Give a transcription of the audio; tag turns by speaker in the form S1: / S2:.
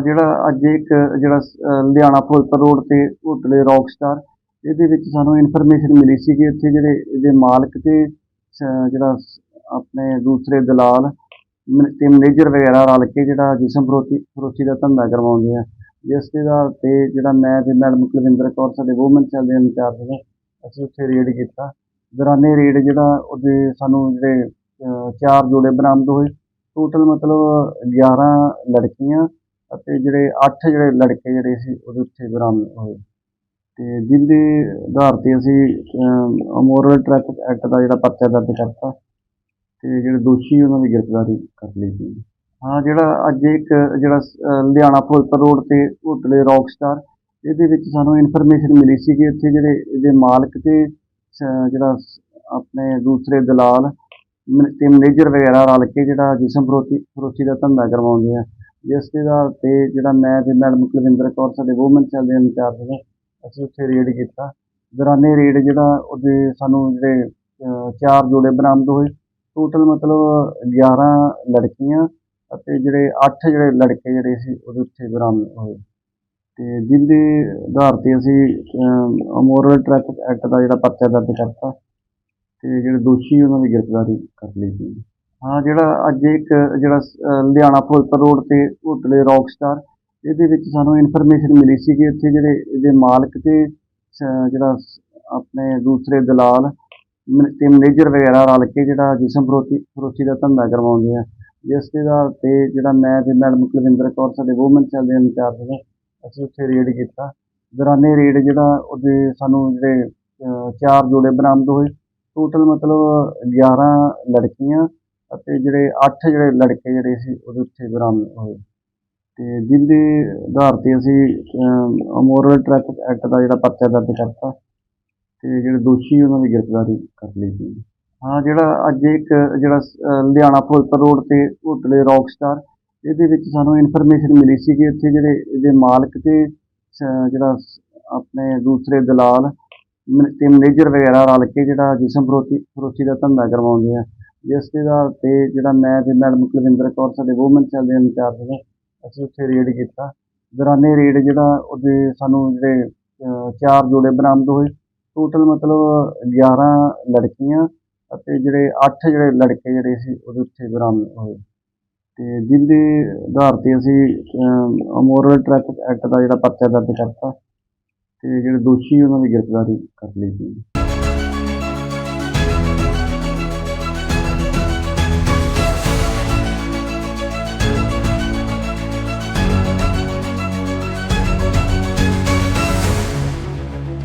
S1: ਜਿਹੜਾ ਅੱਜ ਇੱਕ, ਜਿਹੜਾ ਲੁਧਿਆਣਾ ਫਿਰੋਜ਼ਪੁਰ ਰੋਡ ਤੇ ਹੋਟਲ ਹੈ ਰੌਕਸਟਾਰ ਇਹਦੇ ਵਿੱਚ ਸਾਨੂੰ ਇਨਫੋਰਮੇਸ਼ਨ ਮਿਲੀ ਸੀ ਕਿ ਇੱਥੇ ਜਿਹੜੇ ਇਹਦੇ ਮਾਲਕ ਤੇ ਜਿਹੜਾ ਆਪਣੇ ਦੂਸਰੇ ਦਲਾਲ, ਮ- ਤੇ ਮੈਨੇਜਰ ਵਗੈਰਾ ਰਲ ਕੇ ਜਿਹੜਾ ਜਿਸਮ ਫਰੋਤੀ ਫਰੋਤੀ ਦਾ ਧੰਦਾ ਕਰਵਾਉਂਦੇ ਆ। ਜਿਸ ਦੇ ਆਧਾਰ ਤੇ ਜਿਹੜਾ ਮੈਂ ਤੇ ਮੈਡਮ ਕੁਲਵਿੰਦਰ ਕੌਰ, ਸਾਡੇ ਵੂਮਨ ਸੈੱਲ ਦੇ ਇੰਚਾਰਜ ਨੇ ਅਸੀਂ ਉੱਥੇ ਰੇਡ ਕੀਤਾ। ਦੌਰਾਨੇ ਰੇਡ ਜਿਹੜਾ ਉਹਦੇ ਸਾਨੂੰ ਜਿਹੜੇ ਚਾਰ ਜੋੜੇ ਬਰਾਮਦ ਹੋਏ। ਟੋਟਲ ਮਤਲਬ 11 ਲੜਕੀਆਂ ਅਤੇ ਜਿਹੜੇ 8 ਜਿਹੜੇ ਲੜਕੇ ਜਿਹੜੇ ਸੀ, ਉਹਦੇ ਉੱਤੇ ਬਰਾਮਦ ਹੋਏ। ਤੇ ਜਿਹਦੇ ਆਧਾਰ ਤੇ ਅਸੀਂ ਮੋਰਲ ਟਰੈਫਿਕ ਐਕਟ ਦਾ ਜਿਹੜਾ ਪਰਚਾ ਦਰਜ ਕਰਤਾ, ਤੇ ਜਿਹੜੇ ਦੋਸ਼ੀ ਉਹਨਾਂ ਦੀ ਗ੍ਰਿਫਤਾਰੀ ਕਰ ਲਈ ਸੀ। ਹਾਂ, ਜਿਹੜਾ ਅੱਜ ਇੱਕ ਜਿਹੜਾ ਲੁਧਿਆਣਾ ਫਿਰੋਜ਼ਪੁਰ ਰੋਡ ਤੇ ਹੋਟਲ ਹੈ ਰੌਕਸਟਾਰ ਇਹਦੇ ਵਿੱਚ ਸਾਨੂੰ ਇਨਫੋਰਮੇਸ਼ਨ ਮਿਲੀ ਸੀ ਕਿ ਇੱਥੇ ਜਿਹੜੇ ਇਹਦੇ ਮਾਲਕ ਤੇ ਜਿਹੜਾ ਆਪਣੇ ਦੂਸਰੇ ਦਲਾਲ, ਮ- ਤੇ ਮੈਨੇਜਰ ਵਗੈਰਾ ਰਲ ਕੇ ਜਿਹੜਾ ਜਿਸਮ ਫਰੋਤੀ ਫਰੋਤੀ ਦਾ ਧੰਦਾ ਕਰਵਾਉਂਦੇ ਆ ਜਿਸ ਦੇ ਆਧਾਰ ਤੇ ਜਿਹੜਾ ਮੈਂ ਤੇ ਮੈਡਮ ਕੁਲਵਿੰਦਰ ਕੌਰ, ਸਾਡੇ ਵੂਮਨ ਸੈੱਲ ਦੇ ਇੰਚਾਰਜ ਨੇ ਅਸੀਂ ਉੱਥੇ ਰੇਡ ਕੀਤਾ। ਦੌਰਾਨੇ ਰੇਡ ਜਿਹੜਾ ਉਹਦੇ ਸਾਨੂੰ ਜਿਹੜੇ ਚਾਰ ਜੋੜੇ ਬਰਾਮਦ ਹੋਏ। ਟੋਟਲ ਮਤਲਬ 11 ਲੜਕੀਆਂ ਅਤੇ ਜਿਹੜੇ 8 ਜਿਹੜੇ ਲੜਕੇ ਜਿਹੜੇ ਸੀ, ਉਹਦੇ ਉੱਤੇ ਬਰਾਮਦ ਹੋਏ। ਤੇ ਜਿਹਦੇ ਆਧਾਰ ਤੇ ਅਸੀਂ ਮੋਰਲ ਟਰੈਫਿਕ ਐਕਟ ਦਾ ਜਿਹੜਾ ਪਰਚਾ ਦਰਜ ਕਰਤਾ, ਤੇ ਜਿਹੜੇ ਦੋਸ਼ੀ ਉਹਨਾਂ ਦੀ ਗ੍ਰਿਫਤਾਰੀ ਕਰ ਲਈ ਸੀ। ਹਾਂ ਜਿਹੜਾ ਅੱਜ ਇੱਕ ਜਿਹੜਾ ਲੁਧਿਆਣਾ ਫਿਰੋਜ਼ਪੁਰ ਰੋਡ ਤੇ ਹੋਟਲ ਹੈ ਰੌਕਸਟਾਰ ਇਹਦੇ ਵਿੱਚ ਸਾਨੂੰ ਇਨਫੋਰਮੇਸ਼ਨ ਮਿਲੀ ਸੀ ਕਿ ਇੱਥੇ ਜਿਹੜੇ ਇਹਦੇ ਮਾਲਕ ਤੇ ਅਹ, ਜਿਹੜਾ ਆਪਣੇ ਦੂਸਰੇ ਦਲਾਲ ਮ- ਤੇ ਮੈਨੇਜਰ ਵਗੈਰਾ ਰਲ ਕੇ ਜਿਹੜਾ ਜਿਸਮ ਫਰੋਤੀ ਫਰੋਤੀ ਦਾ ਧੰਦਾ ਕਰਵਾਉਂਦੇ ਆ। ਜਿਸ ਦੇ ਆਧਾਰ ਤੇ ਜਿਹੜਾ ਮੈਂ ਤੇ ਮੈਡਮ ਕੁਲਵਿੰਦਰ ਕੌਰ ਸਾਡੇ ਵੂਮਨ ਸੈੱਲ ਦੇ ਇੰਚਾਰਜ ਨੇ ਅਸੀਂ ਉੱਥੇ ਰੇਡ ਕੀਤਾ। ਦੌਰਾਨੇ ਰੇਡ ਜਿਹੜਾ ਉਹਦੇ ਸਾਨੂੰ ਜਿਹੜੇ ਚਾਰ ਜੋੜੇ ਬਰਾਮਦ ਹੋਏ। ਟੋਟਲ ਮਤਲਬ 11 ਲੜਕੀਆਂ ਅਤੇ ਜਿਹੜੇ 8 ਜਿਹੜੇ ਲੜਕੇ ਜਿਹੜੇ ਸੀ, ਉਹਦੇ ਉੱਤੇ ਬਰਾਮਦ ਹੋਏ। ਤੇ ਜਿਹਦੇ ਆਧਾਰ ਤੇ ਅਸੀਂ ਮੋਰਲ ਟਰੈਫਿਕ ਐਕਟ ਦਾ ਜਿਹੜਾ ਪਰਚਾ ਦਰਜ ਕਰਤਾ, ਤੇ ਜਿਹੜੇ ਦੋਸ਼ੀ ਉਹਨਾਂ ਦੀ ਗ੍ਰਿਫਤਾਰੀ ਕਰ ਲਈ ਸੀ। ਹਾਂ, ਜਿਹੜਾ ਅੱਜ ਇੱਕ ਜਿਹੜਾ ਲੁਧਿਆਣਾ ਫਿਰੋਜ਼ਪੁਰ ਰੋਡ ਤੇ ਹੋਟਲ ਹੈ ਰੌਕਸਟਾਰ ਇਹਦੇ ਵਿੱਚ ਸਾਨੂੰ ਇਨਫੋਰਮੇਸ਼ਨ ਮਿਲੀ ਸੀ ਕਿ ਇੱਥੇ ਜਿਹੜੇ ਇਹਦੇ ਮਾਲਕ ਤੇ ਜਿਹੜਾ ਆਪਣੇ ਦੂਸਰੇ ਦਲਾਲ, ਮ- ਤੇ ਮੈਨੇਜਰ ਵਗੈਰਾ ਰਲ ਕੇ ਜਿਹੜਾ ਜਿਸਮ ਫਰੋਤੀ ਫਰੋਤੀ ਦਾ ਧੰਦਾ ਕਰਵਾਉਂਦੇ ਆ ਜਿਸ ਦੇ ਆਧਾਰ ਤੇ ਜਿਹੜਾ ਮੈਂ ਤੇ ਮੈਡਮ ਕੁਲਵਿੰਦਰ ਕੌਰ ਸਾਡੇ ਵੂਮਨ ਸੈੱਲ ਦੇ ਇੰਚਾਰਜ ਨੇ, ਅਸੀਂ ਉੱਥੇ ਰੇਡ ਕੀਤਾ। ਦੌਰਾਨੇ ਰੇਡ ਜਿਹੜਾ ਉਹਦੇ ਸਾਨੂੰ ਜਿਹੜੇ ਚਾਰ ਜੋੜੇ ਬਰਾਮਦ ਹੋਏ। ਟੋਟਲ ਮਤਲਬ 11 ਲੜਕੀਆਂ ਅਤੇ ਜਿਹੜੇ 8 ਜਿਹੜੇ ਲੜਕੇ ਜਿਹੜੇ ਸੀ, ਉਹਦੇ ਉੱਤੇ ਬਰਾਮਦ ਹੋਏ। ਤੇ ਜਿਹਦੇ ਆਧਾਰ ਤੇ ਅਸੀਂ ਮੋਰਲ ਟਰੈਫਿਕ ਐਕਟ ਦਾ ਜਿਹੜਾ ਪਰਚਾ ਦਰਜ ਕਰਤਾ, ਤੇ ਜਿਹੜੇ ਦੋਸ਼ੀ ਉਹਨਾਂ ਦੀ ਗ੍ਰਿਫਤਾਰੀ ਕਰ ਲਈ ਸੀ